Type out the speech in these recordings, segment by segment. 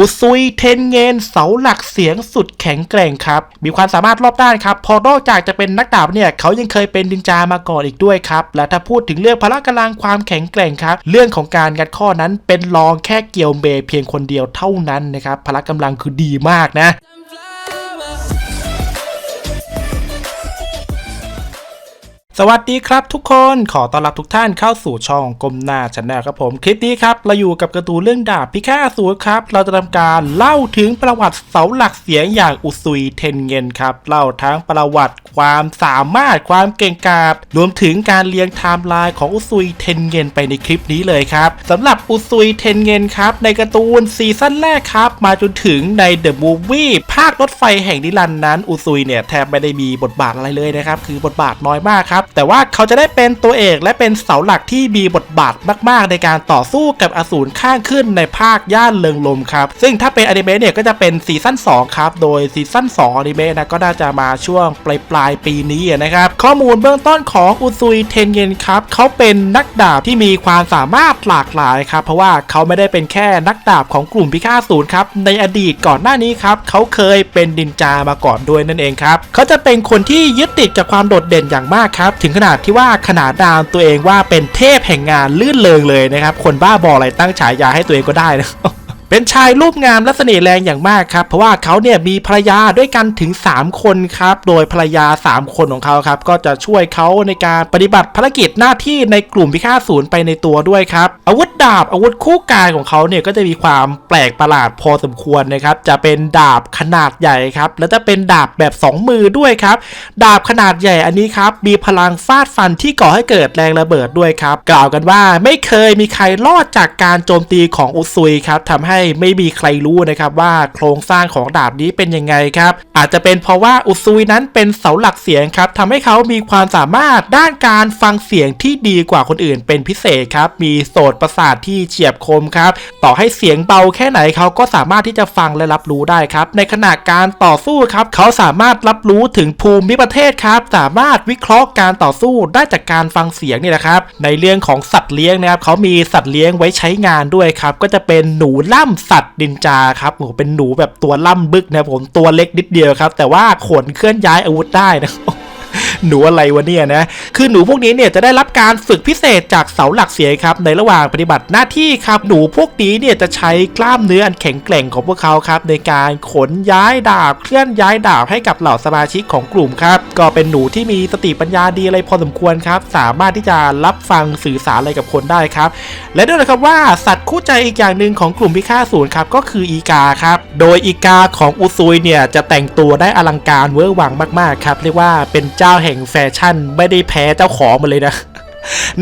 อุซุยเทนเงนเสาหลักเสียงสุดแข็งแกร่งครับ มีความสามารถรอบด้านครับ พอนอกจากจะเป็นนักดาบเนี่ยเขายังเคยเป็นดินจามาก่อนอีกด้วยครับ และถ้าพูดถึงเรื่องพละกำลังความแข็งแกร่งครับ เรื่องของการงัดข้อนั้นเป็นรองแค่เกียวเบเพียงคนเดียวเท่านั้นนะครับพละกำลังคือดีมากนะ สวัสดีครับทุกคนขอต้อนรับทุกท่านเข้าสู่ช่องกลมหน้าชแนลครับผม คลิปนี้ครับ เราอยู่กับการ์ตูนเรื่องดาบพิฆาตอสูรครับ เราจะทำการเล่าถึงประวัติเสาหลักเสียงอย่างอุซุยเทนเงินครับ เล่าทั้งประวัติความสามารถความเก่งกาจรวมถึงการเรียงไทม์ไลน์ของอุซุยเทนเงินไปในคลิปนี้เลยครับสำหรับอุซุยเทนเงินครับ ในการ์ตูนซีซั่นแรกครับ มาจนถึงในเดอะมูฟวี่ภาครถไฟแห่งนิรันดร์นั้นอุซุยเนี่ยแทบไม่ได้มีบทบาทอะไรเลยนะครับคือบทบาทน้อยมากครับแต่ว่าเขาจะได้เป็นตัวเอกและเป็นเสาหลักที่มีบทบาทมาก ๆ ในการต่อสู้กับอสูรข้างขึ้นในภาคย่านเริงลมครับ ซึ่งถ้าเป็นอนิเมะเนี่ยก็จะเป็นซีซั่น2ครับ โดยซีซั่น2อนิเมะนะก็น่าจะมาช่วงปลายปลายๆปีนี้นะครับ ข้อมูลเบื้องต้นของอุซุยเทนเยนครับเขาเป็นนักดาบที่มีความสามารถหลากหลายครับ เพราะว่าเขาไม่ได้เป็นแค่นักดาบของกลุ่มพิฆาตศูนย์ครับในอดีตก่อนหน้านี้ครับเขาเคยเป็นดินจามาก่อนด้วยนั่นเองครับเขาจะเป็นคนที่ยึดติดกับความโดดเด่นอย่างมากครับถึงขนาดที่ว่าขนาดดามตัวเองว่าเป็นเทพแห่งงานลื่นเลงเลยนะครับ คนบ้าบออะไรตั้งฉายาให้ตัวเองก็ได้นะ เป็นชายรูปงามและเสน่ห์แรงอย่างมากครับเพราะว่าเขาเนี่ยมีภรรยาด้วยกันถึง 3 คนครับโดยภรรยา 3 คนของเขาครับก็จะช่วยเขาในการปฏิบัติภารกิจหน้าที่ในกลุ่มพิฆาตศูนย์ไปในตัวด้วยครับอาวุธดาบอาวุธคู่กายของเขาเนี่ยก็จะมีความแปลกประหลาดพอสมควรนะครับจะเป็นดาบขนาดใหญ่ครับแล้วจะเป็นดาบแบบ 2 มือด้วยครับดาบขนาดใหญ่อันนี้ครับมีพลังฟาดฟันที่ก่อให้เกิดแรงระเบิดด้วยครับกล่าวกันว่าไม่เคยมีใครรอดจากการโจมตีของอุซุยครับทำให้ไม่มีใครรู้นะครับว่าโครงสร้างของดาบนี้เป็นยังไงครับ อาจจะเป็นเพราะว่าอุซุยนั้นเป็นเสาหลักเสียงครับทำให้เขามีความสามารถด้านการฟังเสียงที่ดีกว่าคนอื่นเป็นพิเศษครับ มีโสตประสาทที่เฉียบคมครับ ต่อให้เสียงเบาแค่ไหนเขาก็สามารถที่จะฟังและรับรู้ได้ครับ ในขณะการต่อสู้ครับ เขาสามารถรับรู้ถึงภูมิประเทศครับ สามารถวิเคราะห์การต่อสู้ได้จากการฟังเสียงนี่แหละครับ ในเรื่องของสัตว์เลี้ยงนะครับเขามีสัตว์เลี้ยงไว้ใช้งานด้วยครับ ก็จะเป็นหนูล่่ำสัตว์ดินจาครับโอ้เป็นหนูแบบตัวล่ำบึกนะผมตัวเล็กนิดเดียวครับ แต่ว่าขนเคลื่อนย้ายอาวุธได้นะ หนูอะไรวะเนี่ยนะคือหนูพวกนี้เนี่ยจะได้รับการฝึกพิเศษจากเสาหลักเสียครับในระหว่างปฏิบัติหน้าที่ครับหนูพวกนี้เนี่ยจะใช้กล้ามเนื้ออันแข็งแกร่งของพวกเขาครับในการขนย้ายดาบเคลื่อนย้ายดาบให้กับเหล่าสมาชิกของกลุ่มครับก็เป็นหนูที่มีสติปัญญาดีอะไรพอสมควรครับ สามารถที่จะรับฟังสื่อสารอะไรกับคนได้ครับ และด้วยนะครับว่าสัตว์คู่ใจอีกอย่างหนึ่งของกลุ่มพิฆาตศูนย์ครับก็คืออีกาครับโดยอีกาของอุซุยเนี่ยจะแต่งตัวได้อลังการเวอร์วังมากๆครับเรียกว่าเป็นเจ้าแห่งแฟชั่นไม่ได้แพ้เจ้าของมาเลยนะ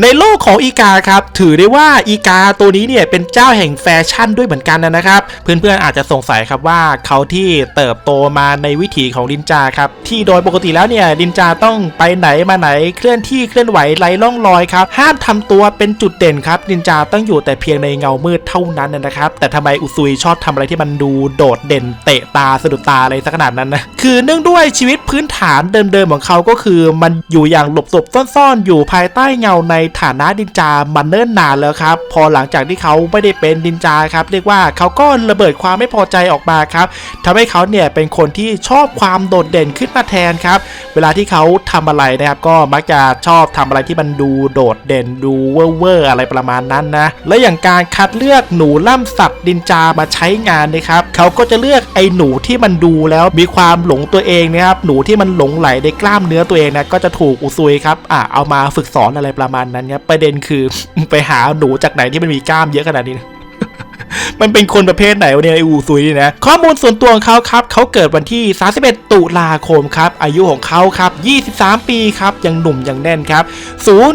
ในโลกของอีกาครับ ถือได้ว่าอีกาตัวนี้เนี่ยเป็นเจ้าแห่งแฟชั่นด้วยเหมือนกันนะครับ เพื่อนๆอาจจะสงสัยครับว่าเขาที่เติบโตมาในวิถีของดินจาครับ ที่โดยปกติแล้วเนี่ยดินจาต้องไปไหนมาไหนเคลื่อนที่เคลื่อนไหวไร้ร่องรอยครับ ห้ามทำตัวเป็นจุดเด่นครับดินจาต้องอยู่แต่เพียงในเงามืดเท่านั้นนะครับ แต่ทำไมอุซุยชอบทำอะไรที่มันดูโดดเด่นเตะตาสะดุดตาอะไรสักขนาดนั้นนะคือเนื่องด้วยชีวิตพื้นฐานเดิมๆของเขาก็คือ มันอยู่อย่างหลบศพซ่อนๆอยู่ภายใต้เงาในฐานะดินจามันเนิ่นนานแล้วครับ พอหลังจากที่เขาไม่ได้เป็นดินจาครับเรียกว่าเขาก็ระเบิดความไม่พอใจออกมาครับทำให้เขาเนี่ยเป็นคนที่ชอบความโดดเด่นขึ้นมาแทนครับ เวลาที่เขาทำอะไรนะครับ ก็มักจะชอบทำอะไรที่มันดูโดดเด่นดูเว่อร์อะไรประมาณนั้นนะ และอย่างการคัดเลือกหนูล่ำสัตว์ดินจามาใช้งานนะครับเขาก็จะเลือกไอ้หนูที่มันดูแล้วมีความหลงตัวเองนะครับหนูที่มันหลงไหลในกล้ามเนื้อตัวเองนะก็จะถูกอุซุยครับอะเอามาฝึกสอนอะไรประประมาณนั้นครับประเด็นคือไปหาหนูจากไหนที่มันมีกล้ามเยอะขนาดนี้นะ มันเป็นคนประเภทไหนวะเนี่ยไออูซุยนี่นะ ข้อมูลส่วนตัวของเขาครับเขาเกิดวันที่ 31 ตุลาคมครับ อายุของเขาครับ 23 ปีครับ ยังหนุ่มยังแน่นครับ สูง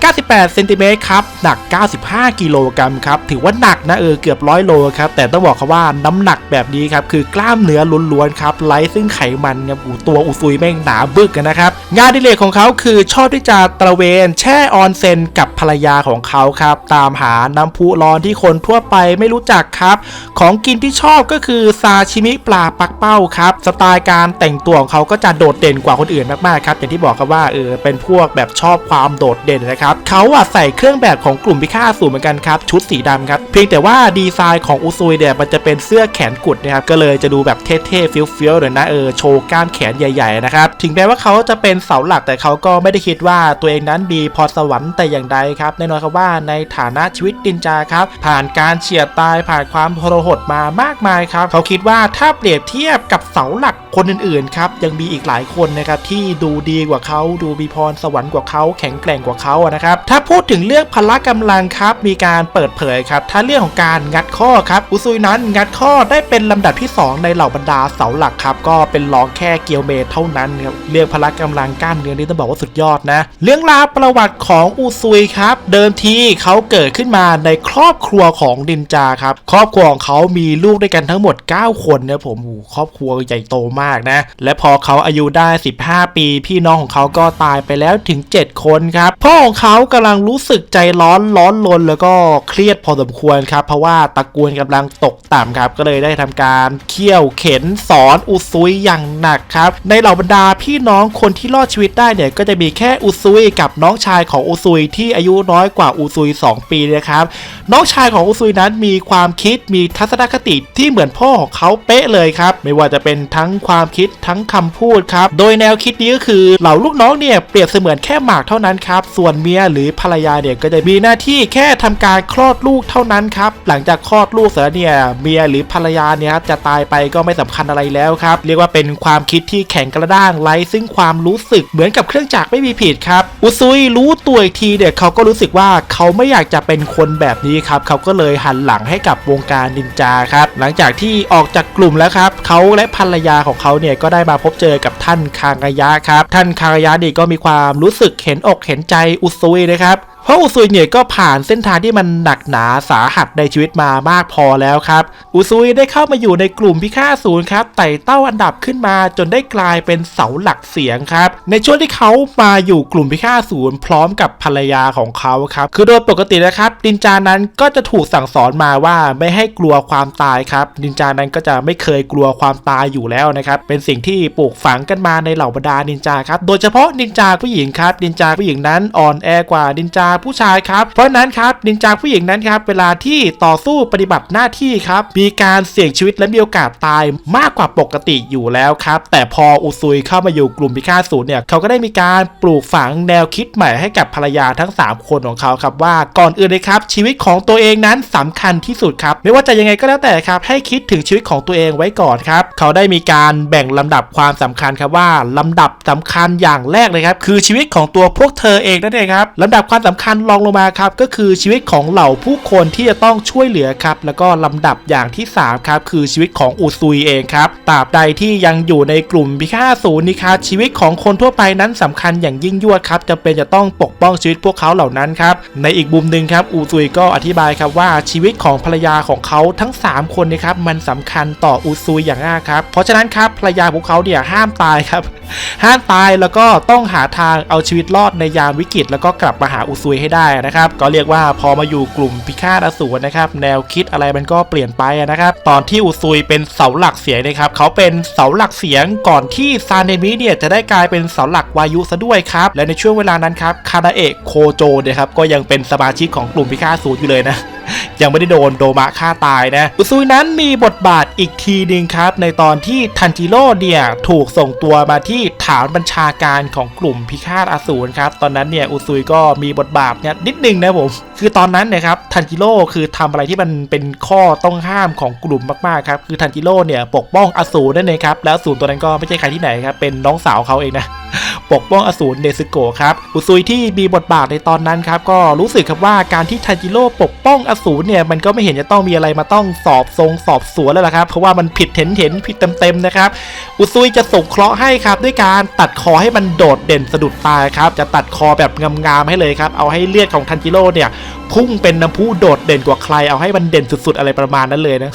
198เซนติเมตรครับ หนัก 95 กิโลกรัมครับ ถือว่าหนักนะเออเกือบร้อยโลครับ แต่ต้องบอกเขาว่าน้ำหนักแบบนี้ครับ คือกล้ามเนื้อล้วนๆครับไร้ซึ่งไขมันครับอูตัวอุซุยแม่งหนาบึกกันนะครับ งานอดิเลกของเขาคือชอบที่จะตระเวนแช่ออนเซนกับภรรยาของเขาครับ ตามหาน้ำพุร้อนที่คนทั่วไปไม่รู้จักครับ ของกินที่ชอบก็คือซาชิมิปลาปักเป้าครับสไตล์การแต่งตัวของเขาก็จะโดดเด่นกว่าคนอื่นมากๆครับอย่างที่บอกครับว่าเออเป็นพวกแบบชอบความโดดเด่นนะครับเขาอะใส่เครื่องแบบของกลุ่มพิฆาตสูเหมือนกันครับชุดสีดำครับเพียงแต่ว่าดีไซน์ของอุซุยเนี่ยมันจะเป็นเสื้อแขนกุดนะครับก็เลยจะดูแบบเท่ๆเฟี้ยวๆหน่อยนะเออโชว์กล้ามแขนใหญ่ๆนะครับถึงแม้ว่าเขาจะเป็นเสาหลักแต่เขาก็ไม่ได้คิดว่าตัวเองนั้นมีพรสวรรค์แต่อย่างใดครับแน่นอนครับว่าในฐานะชีวิตดินจาครับผ่านการเฉียดตายผ่านความทรหดมามากมายครับ เขาคิดว่าถ้าเปรียบเทียบกับเสาหลักคนอื่นๆครับยังมีอีกหลายคนนะครับที่ดูดีกว่าเขาดูมีพรสวรรค์กว่าเขาแข็งแกร่งกว่าเขานะครับถ้าพูดถึงเรื่องพละกำลังครับมีการเปิดเผยครับถ้าเรื่องของการงัดข้อครับอุซุยนั้นงัดข้อได้เป็นลำดับที่ 2 ในเหล่าบรรดาเสาหลักครับก็เป็นรองแค่เกียวเมทเท่านั้นครับเรื่องพละกำลังกล้ามเนื้อนี่ต้องบอกว่าสุดยอดนะ เรื่องราวประวัติของอุซุยครับ เดิมทีเขาเกิดขึ้นมาในครอบครัวของดินจาครับครอบครัวของเขามีลูกด้วยกันทั้งหมด 9 คนนะผมอ้โหครอบครัวใหญ่โตมากนะ และพอเขาอายุได้ 15 ปี พี่น้องของเขาก็ตายไปแล้วถึง 7 คนครับพ่อของเขากำลังรู้สึกใจร้อนร้อนรนแล้วก็เครียดพอสมควรครับเพราะว่าตระกูลกำลังตกต่ำครับ ก็เลยได้ทำการเคี่ยวเข็นสอนอุซุยอย่างหนักครับ ในเหล่าบรรดาพี่น้องคนที่รอดชีวิตได้เนี่ยก็จะมีแค่อุซุยกับน้องชายของอุซุยที่อายุน้อยกว่าอุซุย 2 ปีนะครับน้องชายของอุซุยนั้นมีความคิดมีทัศนคติที่เหมือนพ่อของเขาเป๊ะเลยครับ ไม่ว่าจะเป็นทั้งความคิดทั้งคำพูดครับ โดยแนวคิดนี้ก็คือเหล่าลูกน้องเนี่ยเปรียบเสมือนแค่หมากเท่านั้นครับ ส่วนเมียหรือภรรยาเนี่ยก็จะมีหน้าที่แค่ทำการคลอดลูกเท่านั้นครับ หลังจากคลอดลูกเสร็จเนี่ยเมียหรือภรรยาเนี่ยครับจะตายไปก็ไม่สำคัญอะไรแล้วครับ เรียกว่าเป็นความคิดที่แข็งกระด้างไร้ซึ่งความรู้สึกเหมือนกับเครื่องจักรไม่มีผิดครับอุซุยรู้ตัวอีกทีเนี่ยเขาก็รู้สึกว่าเขาไม่อยากจะเป็นคนแบบนี้ครับเขาก็เลยหันหลังใให้กับวงการนินจาครับ หลังจากที่ออกจากกลุ่มแล้วครับเขาและภรรยาของเขาเนี่ยก็ได้มาพบเจอกับท่านคางายะครับ ท่านคางายะนี่ก็มีความรู้สึกเห็นอกเห็นใจอุซุยนะครับ เพราะอุซุยเนี่ยก็ผ่านเส้นทางที่มันหนักหนาสาหัสในชีวิตมามากพอแล้วครับ อุซุยได้เข้ามาอยู่ในกลุ่มพิฆาตศูนย์ครับไต่เต้าอันดับขึ้นมาจนได้กลายเป็นเสาหลักเสียงครับ ในช่วงที่เขามาอยู่กลุ่มพิฆาตศูนย์พร้อมกับภรรยาของเขาครับ คือโดยปกตินะครับดินจานั้นก็จะถูกสั่งสอนมาว่าไม่ให้กลัวความตายครับ ดินจานั้นก็จะไม่เคยกลัวความตายอยู่แล้วนะครับ เป็นสิ่งที่ปลูกฝังกันมาในเหล่าบรรดานินจาครับ โดยเฉพาะนินจาผู้หญิงครับนินจาผู้หญิงนั้นอ่อนแอกว่านินจาผู้ชายครับเพราะนั้นครับนินจาผู้หญิงนั้นครับเวลาที่ต่อสู้ปฏิบัติหน้าที่ครับมีการเสี่ยงชีวิตและมีโอกาสตายมากกว่าปกติอยู่แล้วครับแต่พออุซุยเข้ามาอยู่กลุ่มพิฆาตศูนย์เนี่ยเขาก็ได้มีการปลูกฝังแนวคิดใหม่ให้กับภรรยาทั้ง 3 คนของเขาครับว่าก่อนอื่นเลยครับ ชีวิตของตัวเองนั้นสำคัญที่สุดครับ ไม่ว่าจะยังไงก็แล้วแต่ครับ ให้คิดถึงชีวิตของตัวเองไว้ก่อนครับ เขาได้มีการแบ่งลำดับความสำคัญครับว่าลำดับสำคัญอย่างแรกเลยครับคือชีวิตของตัวพวกเธอเองนั่นเองครับลำดับความสำคัญรองลงมาครับก็คือชีวิตของเหล่าผู้คนที่จะต้องช่วยเหลือครับแล้วก็ลำดับอย่างที่สามครับคือชีวิตของอุซุยเองครับตราบใดที่ยังอยู่ในกลุ่มพิฆาตศูนย์นี่ครับชีวิตของคนทั่วไปนั้นสำคัญอย่างยิ่งยวดครับจำเป็นจะต้องปกป้องชีวิตพวกเขาเหล่านั้นครับในอีกมุมหนึ่งครับอุซุยก็อธิบายครับว่าชีวิตของภรรยาของเขาทั้ง 3 คนนะครับมันสำคัญต่ออุซุยอย่างมากครับเพราะฉะนั้นครับภรรยาพวกเขาเนี่ยห้ามตายครับห้ามตายแล้วก็ต้องหาทางเอาชีวิตรอดในยามวิกฤต แล้วก็กลับมาหาอุซุยให้ได้นะครับ ก็เรียกว่าพอมาอยู่กลุ่มพิฆาตอสูรนะครับ แนวคิดอะไรมันก็เปลี่ยนไปนะครับ ตอนที่อุซุยเป็นเสาหลักเสียงนะครับเขาเป็นเสาหลักเสียงก่อนที่ซานเนมิเนี่ยจะได้กลายเป็นเสาหลักวายุซะด้วยครับ และในช่วงเวลานั้นครับคานาเอะโคโจเนี่ยครับก็ยังเป็นสมาชิกของกลุ่มพิฆาตอสูรอยู่เลยนะยังไม่ได้โดนโดมะฆ่าตายนะอุซุยนั้นมีบทบาทอีกทีหนึ่งครับ ในตอนที่ทันจิโร่เนี่ยถูกส่งตัวมาที่ฐานบัญชาการของกลุ่มพิฆาตอสูรครับ ตอนนั้นเนี่ยอุซุยก็มีบทบาทเนี่ยนิดนึงนะผม คือตอนนั้นนะครับทันจิโร่คือทำอะไรที่มันเป็นข้อต้องห้ามของกลุ่มมากๆครับ คือทันจิโร่เนี่ยปกป้องอสูรนั่นเองครับ แล้วอสูรตัวนั้นก็ไม่ใช่ใครที่ไหนครับ เป็นน้องสาวเขาเองนะปกป้องอสูรเนซึโกะครับอุซุยที่มีบทบาทในตอนนั้นครับก็รู้สึกครับว่าการที่ทันจิโร่ปกป้องอสูรเนี่ยมันก็ไม่เห็นจะต้องมีอะไรมาต้องสอบทรงสอบสวนแล้วล่ะครับ เพราะว่ามันผิดเห็นเห็นผิดเต็มๆนะครับ อุซุยจะส่งเคราะห์ให้ครับ ด้วยการตัดคอให้มันโดดเด่นสะดุดตาครับ จะตัดคอแบบงามๆให้เลยครับ เอาให้เลือดของทันจิโร่เนี่ยพุ่งเป็นน้ำพุโดดเด่นกว่าใคร เอาให้มันเด่นสุดๆอะไรประมาณนั้นเลยนะ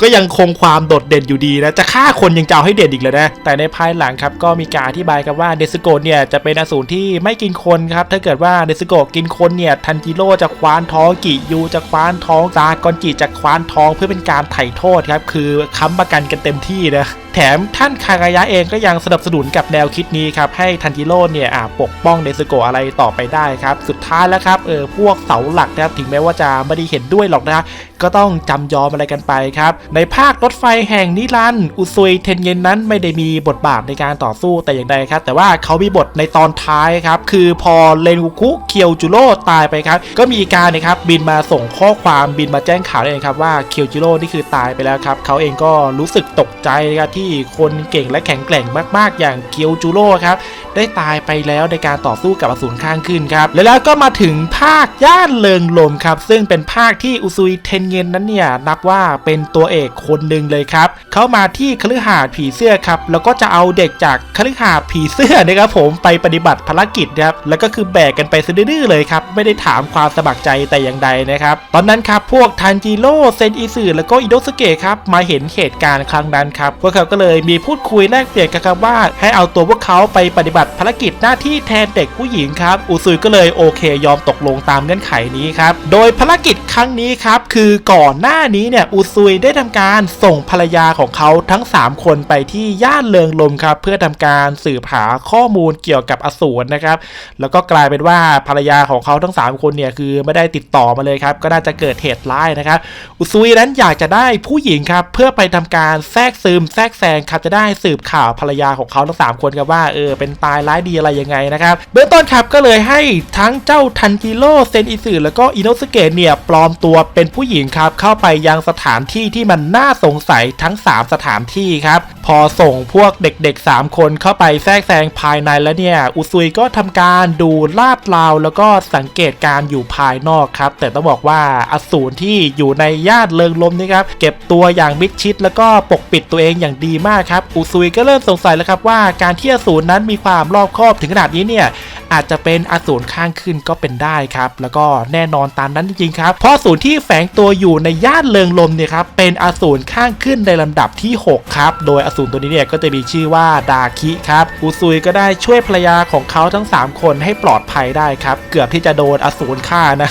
ก็ยังคงความโดดเด่นอยู่ดีนะจะฆ่าคนยังจะเอาให้เด่นอีกเลยนะ แต่ในภายหลังครับก็มีการอธิบายกันว่าเดซโกเนี่ยจะเป็นอสูรที่ไม่กินคนครับถ้าเกิดว่าเดซโกกินคนเนี่ยทันจิโร่จะคว้านท้องกิยูจะคว้านท้องซากอนจิจะคว้านท้องเพื่อเป็นการไถ่โทษครับคือค้ำประกันกันเต็มที่นะแถมท่านคากายะเองก็ยังสนับสนุนกับแนวคิดนี้ครับ ให้ทันจิโร่เนี่ยปกป้องเนสโกะอะไรต่อไปได้ครับ สุดท้ายแล้วครับเออพวกเสาหลักนะครับถึงแม้ว่าจะไม่ได้เห็นด้วยหรอกนะก็ต้องจำยอมอะไรกันไปครับ ในภาครถไฟแห่งนิรันด์อุซุยเทนเย็นนั้นไม่ได้มีบทบาทในการต่อสู้แต่อย่างใดครับ แต่ว่าเขามีบทในตอนท้ายครับ คือพอเรนกุคุเคียวจูโร่ตายไปครับ ก็มีการนะครับบินมาส่งข้อความบินมาแจ้งข่าวเองครับว่าเคียวจูโร่นี่คือตายไปแล้วครับเขาเองก็รู้สึกตกใจครับที่คนเก่งและแข็งแกร่งมากๆ อย่างเคียวจูโร่ครับ ได้ตายไปแล้วในการต่อสู้กับอสูรข้างขึ้นครับ แล,แล้วก็มาถึงภาคย่านเลิงลมครับ ซึ่งเป็นภาคที่อุซุยเทนเงินนั้นเนี่ยนับว่าเป็นตัวเอกคนหนึ่งเลยครับ เขามาที่คฤหาสน์ผีเสื้อครับ แล้วก็จะเอาเด็กจากคฤหาสน์ผีเสื้อนะครับผมไปปฏิบัติภารกิจครับ แล้วก็คือแบกกันไปซะดื้อๆเลยครับ ไม่ได้ถามความสมัครใจแต่อย่างใดนะครับ ตอนนั้นครับพวกทันจิโร่เซนอิสึแล้วก็อิโดสเกะครับมาเห็นเหตุการณ์ครั้งนั้นครับพวกเขาก็เลยมีพูดคุยแลกเปลี่ยนกันครับว่า ให้เอาตัวพวกเขาไปปฏิบัติภารกิจหน้าที่แทนเด็กผู้หญิงครับ อุซุยก็เลยโอเคยอมตกลงตามเงื่อนไขนี้ครับ โดยภารกิจครั้งนี้ครับคือก่อนหน้านี้เนี่ยอุซุยได้ทำการส่งภรรยาของเขาทั้ง 3 คนไปที่ย่านเลิงลมครับเพื่อทำการสืบหาข้อมูลเกี่ยวกับอสูรนะครับ แล้วก็กลายเป็นว่าภรรยาของเขาทั้ง 3 คนเนี่ยคือไม่ได้ติดต่อมาเลยครับ ก็น่าจะเกิดเหตุร้ายนะครับ อุซุยนั้นอยากจะได้ผู้หญิงครับเพื่อไปทำการแทรกซึมแทรกแซงครับจะได้สืบข่าวภรรยาของเขาทั้งสามคนครับว่าเออเป็นตายร้ายดีอะไรยังไงนะครับเบื้องต้นครับก็เลยให้ทั้งเจ้าทันจิโร่เซนอิสึแล้วก็อินโนสเกะเนี่ยปลอมตัวเป็นผู้หญิงครับเข้าไปยังสถานที่ที่มันน่าสงสัยทั้ง 3 สถานที่ครับพอส่งพวกเด็กๆ 3 คนเข้าไปแทรกแซงภายในแล้วเนี่ยอุซุยก็ทำการดูลาดราวแล้วก็สังเกตการอยู่ภายนอกครับแต่ต้องบอกว่าอสูรที่อยู่ในย่านเลิงลมนี่ครับเก็บตัวอย่างมิดชิดแล้วก็ปกปิดตัวเองอย่างดีมากครับอุซุยก็เริ่มสงสัยแล้วครับว่าการที่อสูรนั้นมีความรอบคอบถึงขนาดนี้เนี่ยอาจจะเป็นอสูรข้างขึ้นก็เป็นได้ครับ แล้วก็แน่นอนตามนั้นจริงๆครับ เพราะอสูรที่แฝงตัวอยู่ในย่านเลิงลมเนี่ยครับเป็นอสูรข้างขึ้นในลำดับที่ 6 ครับ โดยอสูรตัวนี้เนี่ยก็จะมีชื่อว่าดาคิครับอุซุยก็ได้ช่วยภรรยาของเขาทั้ง 3 คนให้ปลอดภัยได้ครับ เกือบที่จะโดนอสูรฆ่านะ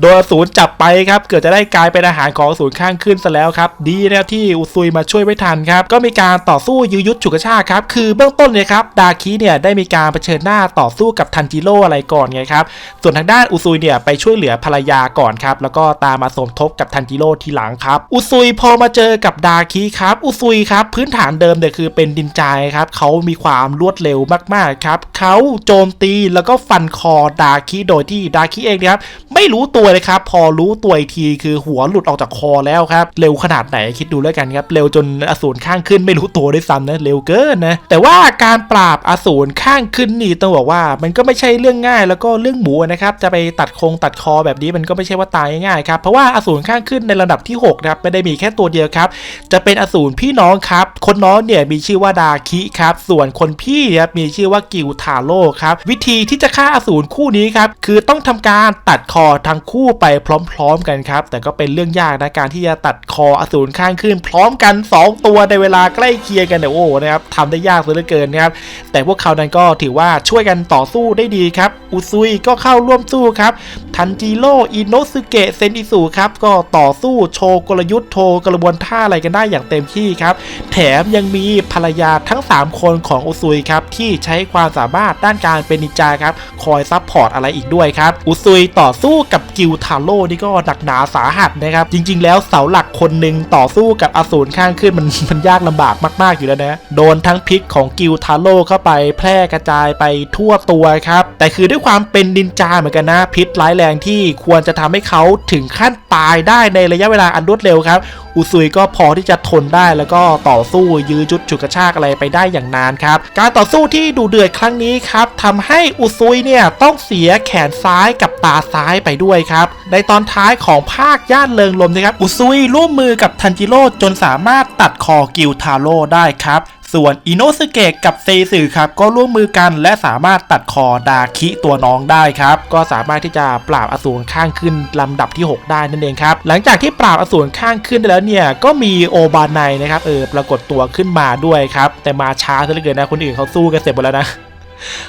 โดนอสูรจับไปครับ เกิดจะได้กลายเป็นอาหารของอสูรข้างขึ้นซะแล้วครับ ดีนะที่อุซุยมาช่วยไว้ทันครับ ก็มีการต่อสู้ยื้อยุดฉุกกระชากครับ คือเบื้องต้นเนี่ยครับ ดาคิเนี่ยได้มีการเผชิญหน้าต่อสู้กับทันจิโร่อะไรก่อนไงครับ ส่วนทางด้านอุซุยเนี่ยไปช่วยเหลือภรรยาก่อนครับ แล้วก็ตามมาสมทบกับทันจิโร่ทีหลังครับ อุซุยพอมาเจอกับดาคิครับ อุซุยครับพื้นฐานเดิมเนี่ยคือเป็นดินจายครับเขามีความรวดเร็วมากๆครับเขาโจมตีแล้วก็ฟันคอดาคิโดยที่ดาคิเองเนี่ยครับไม่รูู้้ตัวเลยครับ พอรู้ตัวอีกทีคือหัวหลุดออกจากคอแล้วครับ เร็วขนาดไหนคิดดูแล้วกันครับ เร็วจนอสูรข้างขึ้นไม่รู้ตัวด้วยซ้ำนะเร็วเกินนะ แต่ว่าการปราบอสูรข้างขึ้นนี่ต้องบอกว่า มันก็ไม่ใช่เรื่องง่ายแล้วก็เรื่องหมูนะครับจะไปตัดคงตัดคอแบบนี้มันก็ไม่ใช่ว่าตายง่ายๆครับเพราะว่าอสูรข้างขึ้นในระดับที่6ครับไม่ได้มีแค่ตัวเดียวครับจะเป็นอสูรพี่น้องครับ คนน้องเนี่ยมีชื่อว่าดาคิครับ ส่วนคนพี่ครับมีชื่อว่ากิวทาโร่ครับ วิธีที่จะฆ่าอสูรคู่นี้ครับ คือต้องทำการตัดคอทั้งคู่ไปพร้อม ๆ กันครับ แต่ก็เป็นเรื่องยากนะการที่จะตัดคออสูรข้างขึ้น พร้อมกัน 2 ตัวในเวลาใกล้เคียงกันเนี่ยโอ้โหนะครับทำได้ยากเหลือเกินนะครับแต่พวกเขานั้นก็ถือว่าช่วยกันต่อสู้ได้ดีครับ อุซุยก็เข้าร่วมสู้ครับทันจิโร่อิโนสึเกะเซนอิสุครับก็ต่อสู้โชว์กลยุทธ์โชว์กระบวนท่าอะไรกันได้อย่างเต็มที่ครับ แถมยังมีภรรยาทั้ง 3 คนของอุซุยครับที่ใช้ความสามารถด้านการเป็นนินจาครับคอยซับพอร์ตอะไรอีกด้วยครับอุซุยต่อสู้กับกิวทาโร่นี่ก็หนักหนาสาหัสนะครับ จริง ๆ แล้วเสาหลักคนหนึ่งต่อสู้กับอสูรข้างขึ้นมันมันยากลำบากมาก ๆ อยู่แล้วนะ โดนทั้งพิษของกิวทาโร่เข้าไปแพร่กระจายไปทั่วตัวครับ แต่คือด้วยความเป็นนินจาเหมือนกันนะ พิษร้ายแรงที่ควรจะทำให้เขาถึงขั้นตายได้ในระยะเวลาอันรวดเร็วครับ อุซุยก็พอที่จะทนได้แล้วก็ต่อสู้ยื้อจุดฉุกกระชากอะไรไปได้อย่างนานครับ การต่อสู้ที่ดูเดือดครั้งนี้ครับทำให้อุซุยเนี่ยต้องเสียแขนซ้ายกับตาซ้ายไปด้วยครับ ในตอนท้ายของภาคย่านเริงลมนะครับ อุซุยร่วมมือกับทันจิโร่จนสามารถตัดคอกิวทาโร่ได้ครับส่วนอิโนสเกะกับเซซึครับก็ร่วมมือกันและสามารถตัดคอดาคิตัวน้องได้ครับ ก็สามารถที่จะปราบอสูรข้างขึ้นลำดับที่ 6 ได้นั่นเองครับ หลังจากที่ปราบอสูรข้างขึ้นได้แล้วเนี่ยก็มีโอบานไนนะครับเออปรากฏตัวขึ้นมาด้วยครับ แต่มาช้าซะเหลือเกินนะคนอื่นเขาสู้กันเสร็จหมดแล้วนะ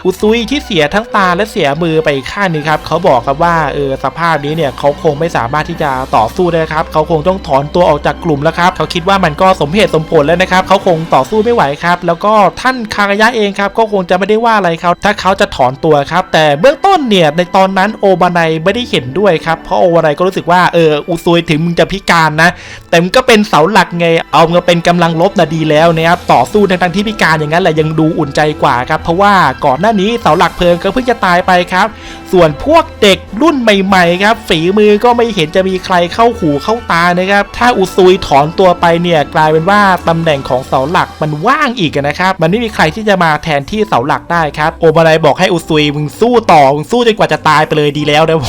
อุซุยที่เสียทั้งตาและเสียมือไปอีกข้างนึงครับเขาบอกครับว่าเออสภาพนี้เนี่ยเขาคงไม่สามารถที่จะต่อสู้ได้ครับเขาคงต้องถอนตัวออกจากกลุ่มแล้วครับเขาคิดว่ามันก็สมเหตุสมผลแล้วนะครับเขาคงต่อสู้ไม่ไหวครับ แล้วก็ท่านคางยะเองครับก็คงจะไม่ได้ว่าอะไรเขาถ้าเขาจะถอนตัวครับ แต่เบื้องต้นเนี่ยในตอนนั้นโอบาไนไม่ได้เห็นด้วยครับเพราะโอบาไนก็รู้สึกว่าเอออุซุยถึงมึงจะพิการนะ แต่มันก็เป็นเสาหลักไงเอามาเป็นกำลังลบนะดีแล้วนะครับต่อสู้ทั้งที่พิการอย่างนั้นแหละยังดูอุ่นใจกว่าครับเพราะว่าก่อนหน้านี้เสาหลักเพลิงก็เพิ่งจะตายไปครับ ส่วนพวกเด็กรุ่นใหม่ๆครับฝีมือก็ไม่เห็นจะมีใครเข้าหูเข้าตานะครับ ถ้าอุซุยถอนตัวไปเนี่ยกลายเป็นว่าตำแหน่งของเสาหลักมันว่างอีกนะครับ มันไม่มีใครที่จะมาแทนที่เสาหลักได้ครับ โอบาไดบอกให้อุซุยมึงสู้ต่อมึงสู้จนกว่าจะตายไปเลยดีแล้วนะ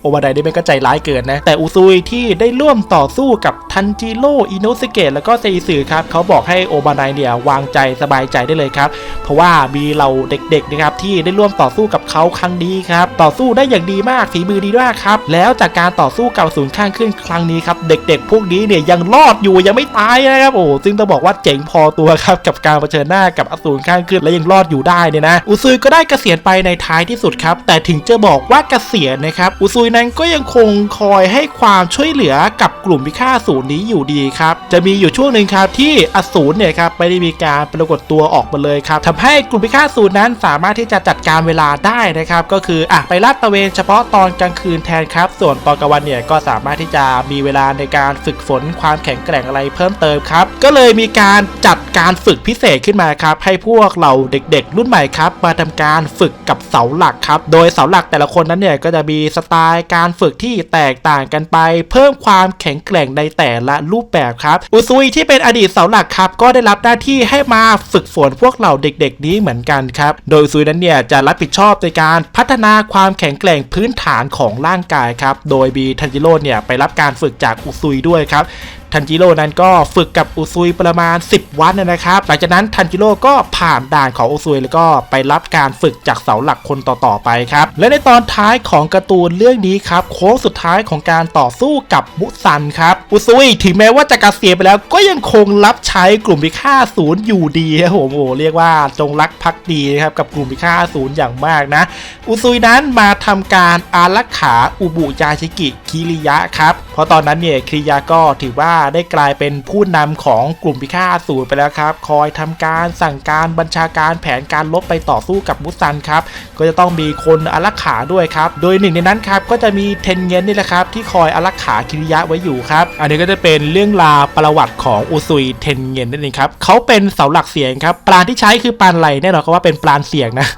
โอบาไดได้ไม่ก็ใจร้ายเกินนะ แต่อุซุยที่ได้ร่วมต่อสู้กับทันจิโร่อิโนสเกะแล้วก็เซอิสึครับเขาบอกให้โอบาไดเนี่ยวางใจสบายใจได้เลยครับ เพราะว่ามีเราเด็กๆนะครับที่ได้ร่วมต่อสู้กับเขาครั้งนี้ครับต่อสู้ได้อย่างดีมากฝีมือดีมากครับแล้วจากการต่อสู้กับศูนย์ข้างขึ้นครั้งนี้ครับเด็ก ๆ พวกนี้เนี่ยยังรอดอยู่ยังไม่ตายนะครับโอ้ซึ่งต้องบอกว่าเจ๋งพอตัวครับกับการเผชิญหน้ากับอสูรข้างขึ้นและยังรอดอยู่ได้เนี่ยนะอุซุยก็ได้เกษียณไปในท้ายที่สุดครับแต่ถึงจะบอกว่าเกษียณนะครับอุซุยนั้นก็ยังคงคอยให้ความช่วยเหลือกับกลุ่มพิฆาตศูนย์นี้อยู่ดีครับจะมีอยู่ช่วงหนึ่งครับที่อสูรเนี่ยครับไม่ได้มีการปรากฏตัวออกมาเลยครับทำให้กลุ่มพิฆาตศูนย์นั้นสามารถที่จะจัดการเวลาได้นะครับ ก็คืออะไปลาดตระเวนเฉพาะตอนกลางคืนแทนครับ ส่วนตอนกลางวันเนี่ยก็สามารถที่จะมีเวลาในการฝึกฝนความแข็งแกร่งอะไรเพิ่มเติมครับ ก็เลยมีการจัดการฝึกพิเศษขึ้นมาครับ ให้พวกเราเด็กๆ รุ่นใหม่ครับ มาทำการฝึกกับเสาหลักครับ โดยเสาหลักแต่ละคนนั้นเนี่ยก็จะมีสไตล์การฝึกที่แตกต่างกันไป เพิ่มความแข็งแกร่งในแต่ละรูปแบบครับ อุซุยที่เป็นอดีตเสาหลักครับ ก็ได้รับหน้าที่ให้มาฝึกฝนพวกเราเด็ก ๆ นี้เหมือนกันครับโดยซุยนั้นเนี่ยจะรับผิดชอบในการพัฒนาความแข็งแกร่งพื้นฐานของร่างกายครับ โดยบีทันจิโร่เนี่ยไปรับการฝึกจากอุซุยด้วยครับ ทันจิโร่นั้นก็ฝึกกับอุซุยประมาณ 10 วันนะครับ หลังจากนั้นทันจิโร่ก็ผ่านด่านของอุซุยแล้วก็ไปรับการฝึกจากเสาหลักคนต่อๆไปครับ และในตอนท้ายของการ์ตูนเรื่องนี้ครับโค้งสุดท้ายของการต่อสู้กับมุซันครับอุซุยถึงแม้ว่าจะเกษียณไปแล้วก็ยังคงรับใช้กลุ่มพิฆาตศูนย์อยู่ดีครับผมโอ้เรียกว่าจงรักภักดีนะครับกับกลุ่มพิฆาตศูนย์อย่างมากนะ อุซุยนั้นมาทำการอารักขาอุบุยาชิกิคิริยะครับเพราะตอนนั้นเนี่ยคิริยะก็ถือว่าได้กลายเป็นผู้นำของกลุ่มพิฆาตศูนย์ไปแล้วครับ คอยทำการสั่งการบัญชาการแผนการลบไปต่อสู้กับมุซันครับ ก็จะต้องมีคนอารักขาด้วยครับ โดยหนึ่งในนั้นครับก็จะมีเทนเงนนี่แหละครับที่คอยอารักขาคิริยะไว้อยู่ครับ อันนี้ก็จะเป็นเรื่องราวประวัติของอุซุยเทนเงนนั่นเองครับเขาเป็นเสาหลักเสียงครับปลาที่ใช้คือปลาไหลแน่นอนครับว่าเป็นปลาเสียงนะ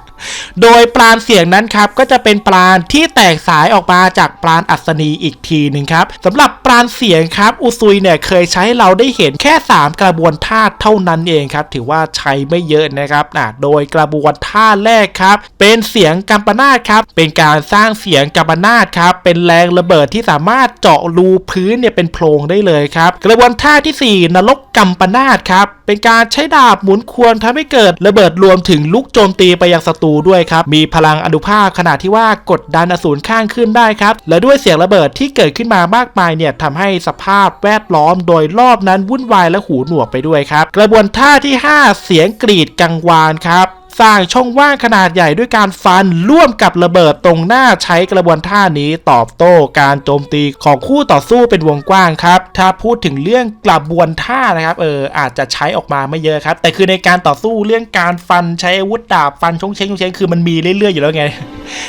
โดยปราณเสียงนั้นครับก็จะเป็นปราณที่แตกสายออกมาจากปราณอัศนีอีกทีหนึ่งครับสำหรับปราณเสียงครับอุซุยเนี่ยเคยใช้เราได้เห็นแค่ 3 กระบวนท่าเท่านั้นเองครับถือว่าใช้ไม่เยอะนะครับอะโดยกระบวนท่าแรกครับเป็นเสียงกัมปนาตครับเป็นการสร้างเสียงกัมปนาตครับเป็นแรงระเบิดที่สามารถเจาะรูพื้นเนี่ยเป็นโพรงได้เลยครับกระบวนท่าทีสี่4 นรกกัมปนาตครับเป็นการใช้ดาบหมุนควรทำให้เกิดระเบิดรวมถึงลุกโจมตีไปยังศัตรูด้วยครับ มีพลังอนุภาคขนาดที่ว่ากดดันอสูรข้างขึ้นได้ครับ และด้วยเสียงระเบิดที่เกิดขึ้นมามากมายเนี่ยทำให้สภาพแวดล้อมโดยรอบนั้นวุ่นวายและหูหนวกไปด้วยครับ กระบวนท่าที่ 5 เสียงกรีดกังวานครับ สร้างช่องว่างขนาดใหญ่ด้วยการฟันร่วมกับระเบิดตรงหน้าใช้กระบวนท่านี้ตอบโต้การโจมตีของคู่ต่อสู้เป็นวงกว้างครับ ถ้าพูดถึงเรื่องกระบวนท่านะครับเอออาจจะใช้ออกมาไม่เยอะครับ แต่คือในการต่อสู้เรื่องการฟันใช้อาวุธดาบฟันชงเชงชงเชงคือมันมีเรื่อยๆอยู่แล้วไง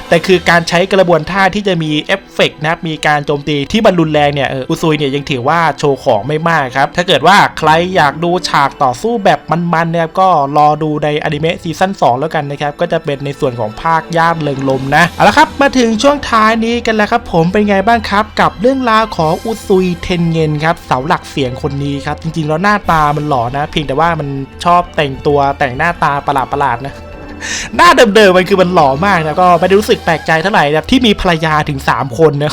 แต่คือการใช้กระบวนท่าที่จะมีเอฟเฟกต์นะครับมีการโจมตีที่มันรุนแรงเนี่ยอออุซุยเนี่ยยังถือว่าโชว์ของไม่มากครับ ถ้าเกิดว่าใครอยากดูฉากต่อสู้แบบมันๆเนี่ยก็รอดูในอนิเมะซีซั่น2 แล้วกันนะครับ ก็จะเป็นในส่วนของภาคย่ามเริงลมนะ เอาละครับ มาถึงช่วงท้ายนี้กันแล้วครับ ผมเป็นไงบ้างครับ กับเรื่องราวของอุซุยเทนเงินครับ เสาหลักเสียงคนนี้ครับ จริงๆ แล้วหน้าตามันหล่อนะ เพียงแต่ว่ามันชอบแต่งตัวแต่งหน้าตาประหลาดๆนะ หน้าเดิมๆมันคือมันหล่อมากนะก็ไม่ได้รู้สึกแปลกใจเท่าไหร่นะที่มีภรรยาถึง 3 คนนะ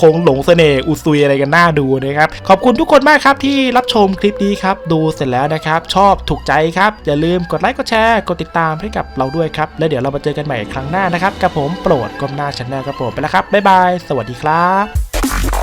คงหลงเสน่ห์อุซุยอะไรกันน่าดูนะครับ ขอบคุณทุกคนมากครับที่รับชมคลิปนี้ครับ ดูเสร็จแล้วนะครับ ชอบถูกใจครับ อย่าลืมกดไลค์กดแชร์กดติดตามให้กับเราด้วยครับ แล้วเดี๋ยวเรามาเจอกันใหม่ครั้งหน้านะครับกับผมโปรดก้มหน้าช n แนลครับผมไปแล้วครับบ๊ายบายสวัสดีครับ